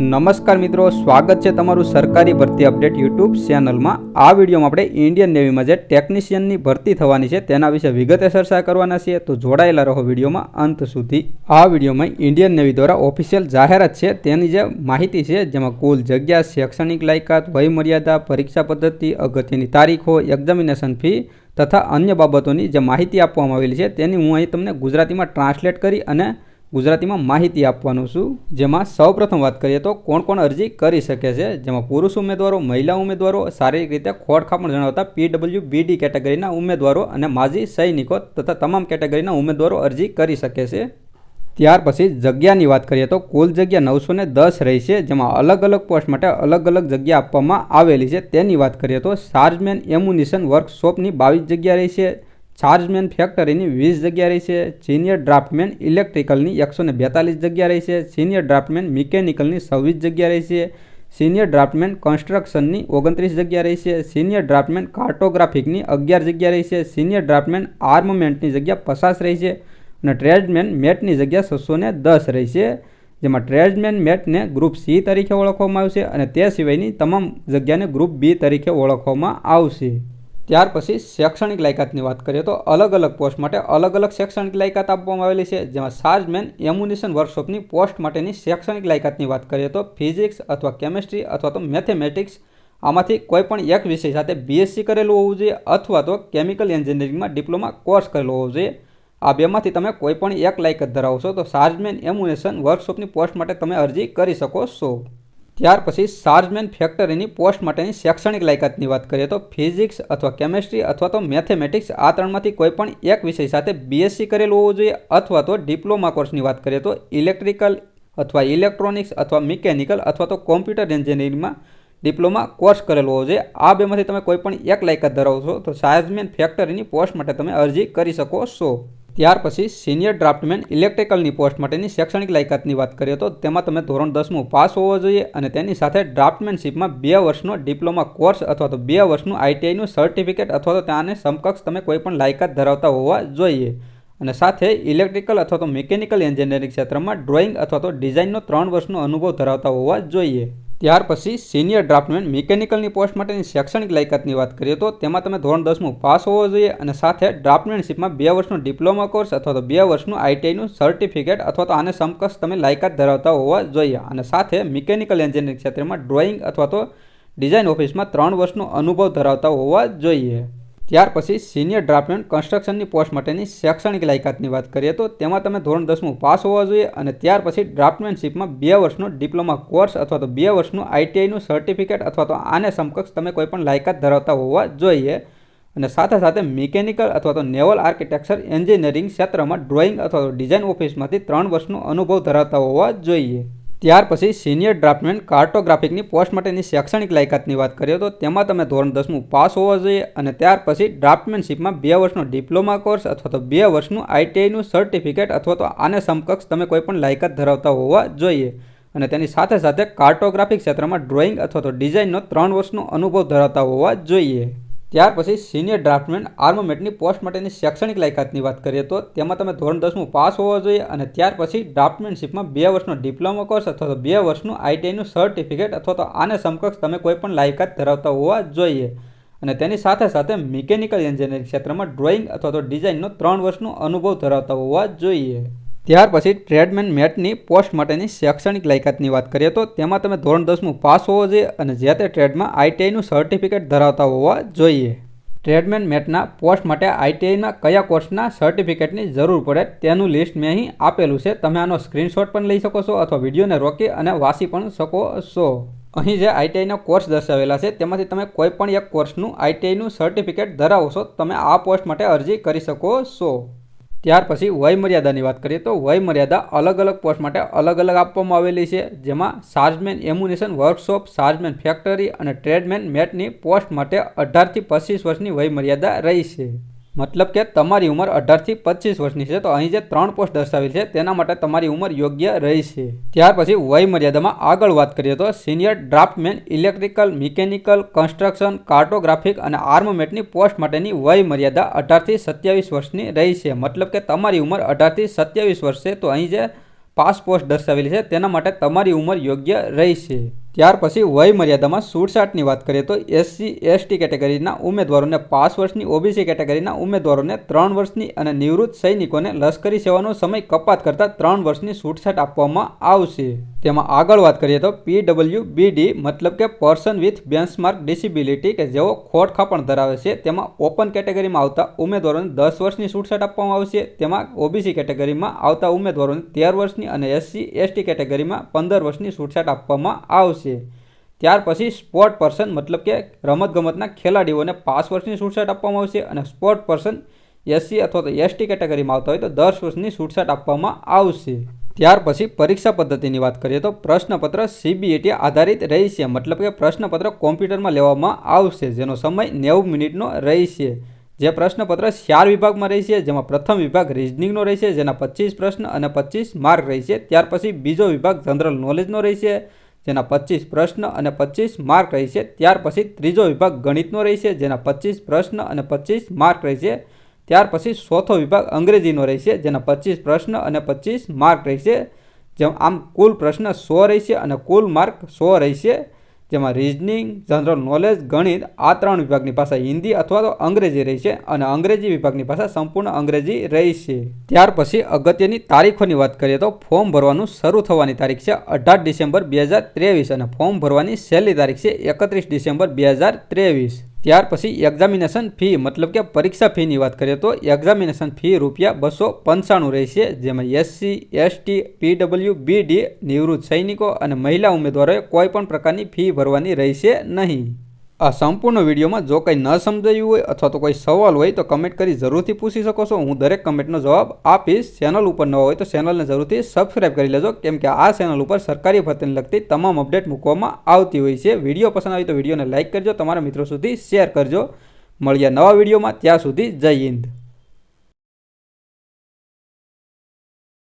નમસ્કાર મિત્રો, સ્વાગત છે તમારું સરકારી ભરતી અપડેટ યુટ્યુબ ચેનલમાં. આ વિડીયોમાં આપણે ઇન્ડિયન નેવીમાં જે ટેકનિશિયનની ભરતી થવાની છે તેના વિશે વિગતે ચર્ચા કરવાના છીએ. તો જોડાયેલા રહો વિડીયોમાં અંત સુધી. આ વિડીયોમાં ઇન્ડિયન નેવી દ્વારા ઓફિશિયલ જાહેરાત છે તેની જે માહિતી છે, જેમાં કુલ જગ્યા, શૈક્ષણિક લાયકાત, વયમર્યાદા, પરીક્ષા પદ્ધતિ, અગત્યની તારીખો એક્ઝામિનેશન ફી તથા અન્ય બાબતોની જે માહિતી આપવામાં આવેલી છે તેની હું અહીં તમને ગુજરાતીમાં ટ્રાન્સલેટ કરી અને ગુજરાતીમાં માહિતી આપવાનું છું. જેમાં સૌપ્રથમ વાત કરીએ તો કોણ કોણ અરજી કરી શકે છે? જેમાં પુરુષ ઉમેદવારો, મહિલા ઉમેદવારો, શારીરિક રીતે ખોડખાપણ જણાવતા પીડબ્લ્યુ બીડી કેટેગરીના ઉમેદવારો અને માજી સૈનિકો તથા તમામ કેટેગરીના ઉમેદવારો અરજી કરી શકે છે. ત્યાર પછી જગ્યાની વાત કરીએ તો કુલ જગ્યા નવસો દસ રહી છે, જેમાં અલગ અલગ પોસ્ટ માટે અલગ અલગ જગ્યા આપવામાં આવેલી છે. તેની વાત કરીએ તો સાર્જમેન એમ્યુનિશન વર્કશોપની બાવીસ જગ્યા રહી છે. ચાર્જમેન ફેક્ટરીની વીસ જગ્યા રહી છે, સિનિયર ડ્રાફ્ટમેન ઇલેક્ટ્રિકલની એકસો ને બેતાલીસ જગ્યા રહી છે, સિનિયર ડ્રાફ્ટમેન મિકેનિકલની છવ્વીસ જગ્યા રહી છે, સિનિયર ડ્રાફ્ટમેન કન્સ્ટ્રક્શનની ઓગણત્રીસ જગ્યા રહી છે, સિનિયર ડ્રાફ્ટમેન કાર્ટોગ્રાફિકની અગિયાર જગ્યા રહી છે, સિનિયર ડ્રાફ્ટમેન આર્મમેન્ટની જગ્યા પચાસ રહી છે અને ટ્રેડમેન મેટની જગ્યા છસો ને દસ રહી છે. જેમાં ટ્રેડમેન મેટને ગ્રુપ સી તરીકે ઓળખવામાં આવશે અને તે સિવાયની તમામ જગ્યાને ગ્રુપ બી તરીકે ઓળખવામાં આવશે. ત્યાર પછી શૈક્ષણિક લાયકાતની વાત કરીએ તો અલગ અલગ પોસ્ટ માટે અલગ અલગ શૈક્ષણિક લાયકાત આપવામાં આવેલી છે. જેમાં સાર્જમેન, એમ્યુનિશન વર્કશોપની પોસ્ટ માટેની શૈક્ષણિક લાયકાતની વાત કરીએ તો ફિઝિક્સ અથવા કેમિસ્ટ્રી અથવા તો મેથેમેટિક્સ આમાંથી કોઈ પણ એક વિષય સાથે બીએસસી કરેલું હોવું જોઈએ અથવા તો કેમિકલ એન્જિનિયરિંગમાં ડિપ્લોમા કોર્સ કરેલો હોવો જોઈએ. આ બેમાંથી તમે કોઈ પણ એક લાયકાત ધરાવશો તો સાર્જમેન, એમ્યુનેશન વર્કશોપની પોસ્ટ માટે તમે અરજી કરી શકો છો. ત્યાર પછી સાર્જમેન ફેક્ટરીની પોસ્ટ માટેની શૈક્ષણિક લાયકાતની વાત કરીએ તો ફિઝિક્સ અથવા કેમેસ્ટ્રી અથવા તો મેથેમેટિક્સ આ ત્રણમાંથી કોઈ પણ એક વિષય સાથે બીએસસી કરેલું હોવું જોઈએ અથવા તો ડિપ્લોમા કોર્સની વાત કરીએ તો ઇલેક્ટ્રિકલ અથવા ઇલેક્ટ્રોનિક્સ અથવા મિકેનિકલ અથવા તો કોમ્પ્યુટર એન્જિનિયરિંગમાં ડિપ્લોમા કોર્સ કરેલો હોવો જોઈએ. આ બેમાંથી તમે કોઈ પણ એક લાયકાત ધરાવશો તો સાર્જમેન ફેક્ટરીની પોસ્ટ માટે તમે અરજી કરી શકો છો. ત્યાર પછી સિનિયર ડ્રાફ્ટમેન ઇલેક્ટ્રિકલની પોસ્ટ માટેની શૈક્ષણિક લાયકાતની વાત કરીએ તો તેમાં તમે ધોરણ દસમું પાસ હોવો જોઈએ અને તેની સાથે ડ્રાફ્ટમેનશીપમાં બે વર્ષનો ડિપ્લોમા કોર્સ અથવા તો બે વર્ષનું આઈટીઆઈનું સર્ટિફિકેટ અથવા તો ત્યાંને સમકક્ષ તમે કોઈ પણ લાયકાત ધરાવતા હોવા જોઈએ. અને સાથે ઇલેક્ટ્રિકલ અથવા તો મિકેનિકલ એન્જિનિયરિંગ ક્ષેત્રમાં ડ્રોઈંગ અથવા તો ડિઝાઇનનો ત્રણ વર્ષનો અનુભવ ધરાવતા હોવા જોઈએ. ત્યાર પછી સિનિયર ડ્રાફ્ટમેન મિકેનિકલની પોસ્ટ માટેની શૈક્ષણિક લાયકાતની વાત કરીએ તો તેમાં તમે ધોરણ દસમું પાસ હોવો જોઈએ અને સાથે ડ્રાફ્ટમેનશીપમાં બે વર્ષનો ડિપ્લોમા કોર્સ અથવા તો બે વર્ષનું આઈટીઆઈનું સર્ટિફિકેટ અથવા તો આને સમકક્ષ તમે લાયકાત ધરાવતા હોવા જોઈએ. અને સાથે મિકેનિકલ એન્જિનિયરિંગ ક્ષેત્રમાં ડ્રોઈંગ અથવા તો ડિઝાઇન ઓફિસમાં ત્રણ વર્ષનો અનુભવ ધરાવતા હોવા જોઈએ. ત્યાર પછી સિનિયર ડ્રાફ્ટમેન કન્સ્ટ્રક્શનની પોસ્ટ માટેની શૈક્ષણિક લાયકાતની વાત કરીએ તો તેમાં તમે ધોરણ દસમું પાસ હોવા જોઈએ અને ત્યાર પછી ડ્રાફ્ટમેનશીપમાં બે વર્ષનો ડિપ્લોમા કોર્સ અથવા તો બે વર્ષનું આઈટીઆઈનું સર્ટિફિકેટ અથવા તો આને સમકક્ષ તમે કોઈપણ લાયકાત ધરાવતા હોવા જોઈએ. અને સાથે સાથે મિકેનિકલ અથવા તો નેવલ આર્કિટેક્ચર એન્જિનિયરિંગ ક્ષેત્રમાં ડ્રોઈંગ અથવા તો ડિઝાઇન ઓફિસમાંથી ત્રણ વર્ષનો અનુભવ ધરાવતા હોવા જોઈએ. ત્યાર પછી સિનિયર ડ્રાફ્ટમેન કાર્ટોગ્રાફિકની પોસ્ટ માટેની શૈક્ષણિક લાયકાતની વાત કરીએ તો તેમાં તમે ધોરણ દસમું પાસ હોવા જોઈએ અને ત્યાર પછી ડ્રાફ્ટમેનશીપમાં બે વર્ષનો ડિપ્લોમા કોર્સ અથવા તો બે વર્ષનું આઈટીઆઈનું સર્ટિફિકેટ અથવા તો આને સમકક્ષ તમે કોઈ પણ લાયકાત ધરાવતા હોવા જોઈએ. અને તેની સાથે સાથે કાર્ટોગ્રાફિક ક્ષેત્રમાં ડ્રોઈંગ અથવા તો ડિઝાઇનનો ત્રણ વર્ષનો અનુભવ ધરાવતા હોવા જોઈએ. ત્યાર પછી સિનિયર ડ્રાફ્ટમેન આર્મમેન્ટની પોસ્ટ માટેની શૈક્ષણિક લાયકાતની વાત કરીએ તો તેમાં તમે ધોરણ દસમું પાસ હોવા જોઈએ અને ત્યાર પછી ડ્રાફ્ટમેનશીપમાં બે વર્ષનો ડિપ્લોમા કોર્સ અથવા તો બે વર્ષનું આઈટીઆઈનું સર્ટિફિકેટ અથવા તો આને સમકક્ષ તમે કોઈ પણ લાયકાત ધરાવતા હોવા જોઈએ. અને તેની સાથે સાથે મિકેનિકલ એન્જિનિયરિંગ ક્ષેત્રમાં ડ્રોઈંગ અથવા તો ડિઝાઇનનો ત્રણ વર્ષનો અનુભવ ધરાવતા હોવા જોઈએ. ત્યાર પછી ટ્રેડમેન મેટની પોસ્ટ માટેની શૈક્ષણિક લાયકાતની વાત કરીએ તો તેમાં તમે ધોરણ દસમું પાસ હોવો જોઈએ અને જે તે ટ્રેડમાં આઈટીઆઈનું સર્ટિફિકેટ ધરાવતા હોવા જોઈએ. ટ્રેડમેન મેટના પોસ્ટ માટે આઈટીઆઈના કયા કોર્સના સર્ટિફિકેટની જરૂર પડે તેનું લિસ્ટ મેં અહીં આપેલું છે. તમે આનો સ્ક્રીનશોટ પણ લઈ શકો છો અથવા વિડીયોને રોકી અને વાંચી પણ શકો છો. અહીં જે આઈટીઆઈના કોર્સ દર્શાવેલા છે તેમાંથી તમે કોઈ પણ એક કોર્સનું આઈટીઆઈનું સર્ટિફિકેટ ધરાવો છો, તમે આ પોસ્ટ માટે અરજી કરી શકો છો. ત્યાર પછી વય મર્યાદાની વાત કરીએ તો વય મર્યાદા અલગ અલગ પોસ્ટ માટે અલગ અલગ આપવામાં આવેલી છે, જેમાં સાર્જમેન એમ્યુનેશન વર્કશોપ, સાર્જમેન ફેક્ટરી અને ટ્રેડમેન મેટની પોસ્ટ માટે અઢારથી પચીસ વર્ષની વય મર્યાદા રહી છે. મતલબ કે તમારી ઉંમર અઢારથી પચીસ વર્ષની છે, તો અહીં જે ત્રણ પોસ્ટ દર્શાવેલ છે, તેના માટે તમારી ઉંમર યોગ્ય રહેશે ત્યાર પછી વય મર્યાદામાં આગળ વાત કરીએ તો senior draftman, electrical, mechanical, construction, cartographic અને આર્મમેટની પોસ્ટ માટેની વય મર્યાદા અઢારથી સત્યાવીસ વર્ષની રહી છે. મતલબ કે તમારી ઉંમર અઢારથી સત્યાવીસ વર્ષ છે, તો અહીં જે પાસ પોસ્ટ દર્શાવેલી છે, તેના માટે તમારી ઉંમર યોગ્ય રહેશે ત્યાર પછી વય મર્યાદામાં છૂટછાટની વાત કરીએ તો એસસી, એસટી કેટેગરીના ઉમેદવારોને પાંચ વર્ષની, ઓબીસી કેટેગરીના ઉમેદવારોને ત્રણ વર્ષની અને નિવૃત્ત સૈનિકોને લશ્કરી સેવાનો સમય કપાત કરતાં ત્રણ વર્ષની છૂટછાટ આપવામાં આવશે. તેમાં આગળ વાત કરીએ તો પીડબ્લ્યુ બીડી મતલબ કે પર્સન વિથ બેન્ચમાર્ક ડિસેબિલિટી કે જેઓ ખોટ ખાપણ ધરાવે છે, તેમાં ઓપન કેટેગરીમાં આવતા ઉમેદવારોને દસ વર્ષની છૂટછાટ આપવામાં આવશે તેમાં ઓબીસી કેટેગરીમાં આવતા ઉમેદવારોને તેર વર્ષની અને એસસી એસટી કેટેગરીમાં પંદર વર્ષની છૂટછાટ આપવામાં આવશે. ત્યાર પછી સ્પોર્ટ પર્સન મતલબ કે રમતગમતના ખેલાડીઓને પાંચ વર્ષની છૂટછાટ આપવામાં આવશે અને સ્પોર્ટ પર્સન એસસી અથવા તો એસટી કેટેગરીમાં આવતા હોય તો દસ વર્ષની છૂટછાટ આપવામાં આવશે. ત્યાર પછી પરીક્ષા પદ્ધતિની વાત કરીએ તો પ્રશ્નપત્ર સીબીએટી આધારિત રહેશે. મતલબ કે પ્રશ્નપત્ર કોમ્પ્યુટરમાં લેવામાં આવશે, જેનો સમય નેવું મિનિટનો રહેશે. જે પ્રશ્નપત્ર ચાર વિભાગમાં રહેશે, જેમાં પ્રથમ વિભાગ રિઝનિંગનો રહેશે, જેના પચીસ પ્રશ્ન અને પચીસ માર્ક રહેશે. ત્યાર પછી બીજો વિભાગ જનરલ નોલેજનો રહેશે, જેના પચીસ પ્રશ્ન અને પચીસ માર્ક રહેશે. ત્યાર પછી ત્રીજો વિભાગ ગણિતનો રહેશે, જેના પચીસ પ્રશ્ન અને પચીસ માર્ક રહેશે. ત્યાર પછી ચોથો વિભાગ અંગ્રેજીનો રહેશે, જેના પચીસ પ્રશ્ન અને પચીસ માર્ક રહેશે. જેમ આમ કુલ પ્રશ્ન સો રહેશે અને કુલ માર્ક સો રહેશે. જેમાં રિઝનિંગ જનરલ નોલેજ ગણિત આ ત્રણ વિભાગની ભાષા હિન્દી અથવા તો અંગ્રેજી રહેશે અને અંગ્રેજી વિભાગની ભાષા સંપૂર્ણ અંગ્રેજી રહેશે. ત્યાર પછી અગત્યની તારીખોની વાત કરીએ તો ફોર્મ ભરવાનું શરૂ થવાની તારીખ છે અઢાર ડિસેમ્બર બે અને ફોર્મ ભરવાની છેલ્લી તારીખ છે એકત્રીસ ડિસેમ્બર બે ત્યાર પછી એક્ઝામિનેશન ફી મતલબ કે પરીક્ષા ફીની વાત કરીએ તો એક્ઝામિનેશન ફી રૂપિયા બસો પંચાણું રહેશે, જેમાં એસસી એસટી પીડબ્લ્યુ બીડી નિવૃત્ત સૈનિકો અને મહિલા ઉમેદવારોએ કોઈપણ પ્રકારની ફી ભરવાની રહેશે નહીં. આ સંપૂર્ણ વિડીયોમાં જો કંઈ ન સમજાયું હોય અથવા તો કોઈ સવાલ હોય તો કમેન્ટ કરી જરૂરથી પૂછી શકો છો. હું દરેક કમેન્ટનો જવાબ આપીશ. ચેનલ ઉપર ન હોય તો ચેનલને જરૂરથી સબસ્ક્રાઇબ કરી લેજો. કેમ કે આ ચેનલ ઉપર સરકારી ભરતીને લગતી તમામ અપડેટ મૂકવામાં આવતી હોય છે. વીડિયો પસંદ આવી તો વિડીયોને લાઇક કરજો. તમારા મિત્રો સુધી શેર કરજો. મળ્યા નવા વિડીયોમાં. ત્યાં સુધી જય હિન્દ.